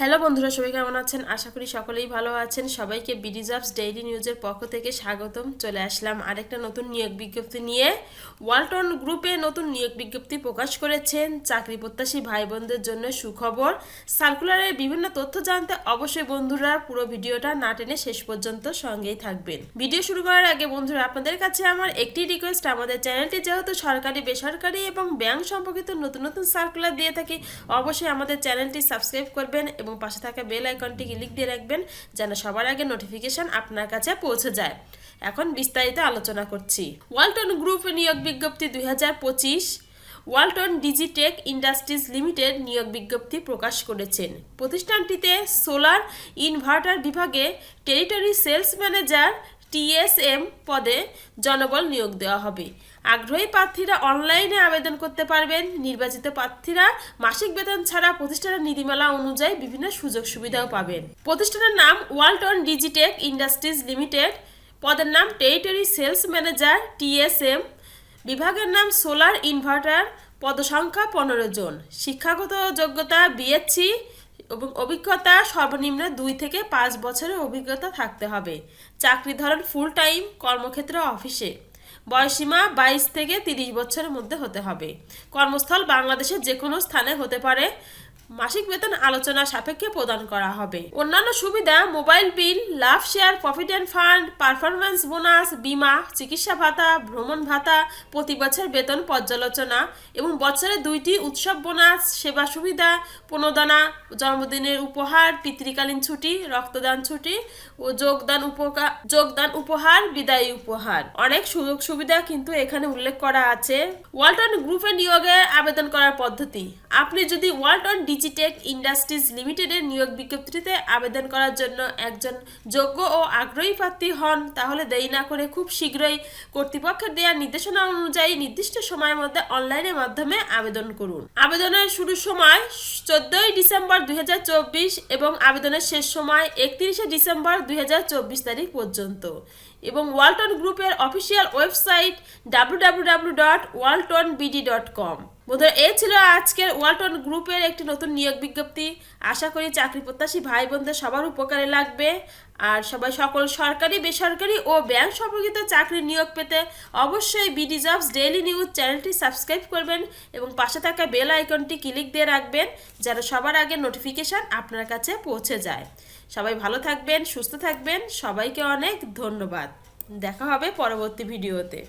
Hello বন্ধুরা, সবাই কেমন আছেন? আশা করি সকলেই ভালো আছেন। সবাইকে বিডিজাবস ডেইলি নিউজের পক্ষ থেকে স্বাগতম। চলে আসলাম আরেকটা নতুন নিয়োগ বিজ্ঞপ্তি নিয়ে। ওয়ালটন গ্রুপে নতুন নিয়োগ বিজ্ঞপ্তি প্রকাশ করেছেন। চাকরি প্রত্যাশী ভাই বোনদের জন্য সুখবর। সার্কুলারের বিভিন্ন তথ্য জানতে অবশ্যই বন্ধুরা পুরো ভিডিওটা না টেনে শেষ পর্যন্ত সঙ্গেই থাকবেন। ভিডিও শুরু করার আগে বন্ধুরা, আপনাদের কাছে আমার একটি রিকোয়েস্ট আমাদের চ্যানেলটি যেহেতু সরকারি, বেসরকারি এবং ব্যাংক সম্পর্কিত নতুন নতুন সার্কুলার দিয়ে থাকি, অবশ্যই আমাদের চ্যানেলটি সাবস্ক্রাইব করবেন এবং পাশে থাকা বেল আইকনটি ক্লিক দিয়ে রাখবেন যেন সবার আগে নোটিফিকেশন আপনার কাছে পৌঁছে যায়। এখন বিস্তারিত আলোচনা করছি। ওয়ালটন গ্রুপ নিয়োগ বিজ্ঞপ্তি দু হাজার পঁচিশ, ওয়ালটন ডিজিটেক ইন্ডাস্ট্রিজ লিমিটেড নিয়োগ বিজ্ঞপ্তি প্রকাশ করেছেন। প্রতিষ্ঠানটিতে সোলার ইনভার্টার বিভাগে টেরিটরি সেলস ম্যানেজার টিএসএম পদে জনবল নিয়োগ দেওয়া হবে। আগ্রহী প্রার্থীরা অনলাইনে আবেদন করতে পারবেন। নির্বাচিত প্রার্থীরা মাসিক বেতন ছাড়া প্রতিষ্ঠানের নীতিমালা অনুযায়ী বিভিন্ন সুযোগ সুবিধাও পাবেন। প্রতিষ্ঠানের নাম ওয়ালটন ডিজিটেক ইন্ডাস্ট্রিজ লিমিটেড। পদের নাম টেরিটরি সেলস ম্যানেজার, টিএসএম। বিভাগের নাম সোলার ইনভার্টার। পদসংখ্যা পনেরো জন। শিক্ষাগত যোগ্যতা বিএসসি। এবং অভিজ্ঞতা সর্বনিম্ন দুই থেকে পাঁচ বছরের অভিজ্ঞতা থাকতে হবে। চাকরি ধরন ফুল টাইম কর্মক্ষেত্র অফিসে। বয়সীমা বাইশ থেকে তিরিশ বছরের মধ্যে হতে হবে। কর্মস্থল বাংলাদেশের যে কোনো স্থানে হতে পারে। মাসিক বেতন আলোচনা সাপেক্ষে প্রদান করা হবে। অন্যান্য সুবিধা, মোবাইল বিল, লাভ share provident fund performance bonus, বিমা, চিকিৎসা ভাতা, ভ্রমণ ভাতা, প্রতি বছর বেতন পর্যালোচনা এবং বছরে দুইটি উৎসব বোনাস, সেবা সুবিধা, প্রণোদনা, জন্মদিনের উপহার, পিতৃকালীন ছুটি, রক্তদান ছুটি ও যোগদান উপকার যোগদান উপহার, বিদায়ী উপহার। অনেক সুযোগ সুবিধা কিন্তু এখানে উল্লেখ করা আছে। ওয়ালটন গ্রুপে নিয়োগে আবেদন করার পদ্ধতি। আপনি যদি ওয়ালটন ডিজিটেক ইন্ডাস্ট্রিজ লিমিটেডের নিয়োগ বিজ্ঞপ্তিতে আবেদন করার জন্য একজন যোগ্য ও আগ্রহী প্রার্থী হন, তাহলে দেরি না করে খুব শীঘ্রই কর্তৃপক্ষের দেওয়া নির্দেশনা অনুযায়ী নির্দিষ্ট সময়ের মধ্যে অনলাইনের মাধ্যমে আবেদন করুন। আবেদনের শুরুর সময় চোদ্দই ডিসেম্বর দুই হাজার চব্বিশ এবং আবেদনের শেষ সময় একত্রিশে ডিসেম্বর দুই হাজার চব্বিশ তারিখ পর্যন্ত এবং ওয়ালটন গ্রুপের অফিসিয়াল ওয়েবসাইট www.waltonbd.com বন্ধুরা এই ছিল আজকের ওয়ালটন গ্রুপের একটি নতুন নিয়োগ বিজ্ঞপ্তি। আশা করি চাকরি প্রত্যাশী ভাই বোনদের সবার উপকারে লাগবে। আর সবাই সকল সরকারি, বেসরকারি ও ব্যাংক সম্পর্কিত চাকরি নিয়োগ পেতে অবশ্যই বিডি জবস ডেইলি নিউজ চ্যানেলটি সাবস্ক্রাইব করবেন এবং পাশে থাকা বেল আইকনটি ক্লিক দিয়ে রাখবেন যেন সবার আগে নোটিফিকেশান আপনার কাছে পৌঁছে যায়। সবাই ভালো থাকবেন, সুস্থ থাকবেন। সবাইকে অনেক ধন্যবাদ। দেখা হবে পরবর্তী ভিডিওতে।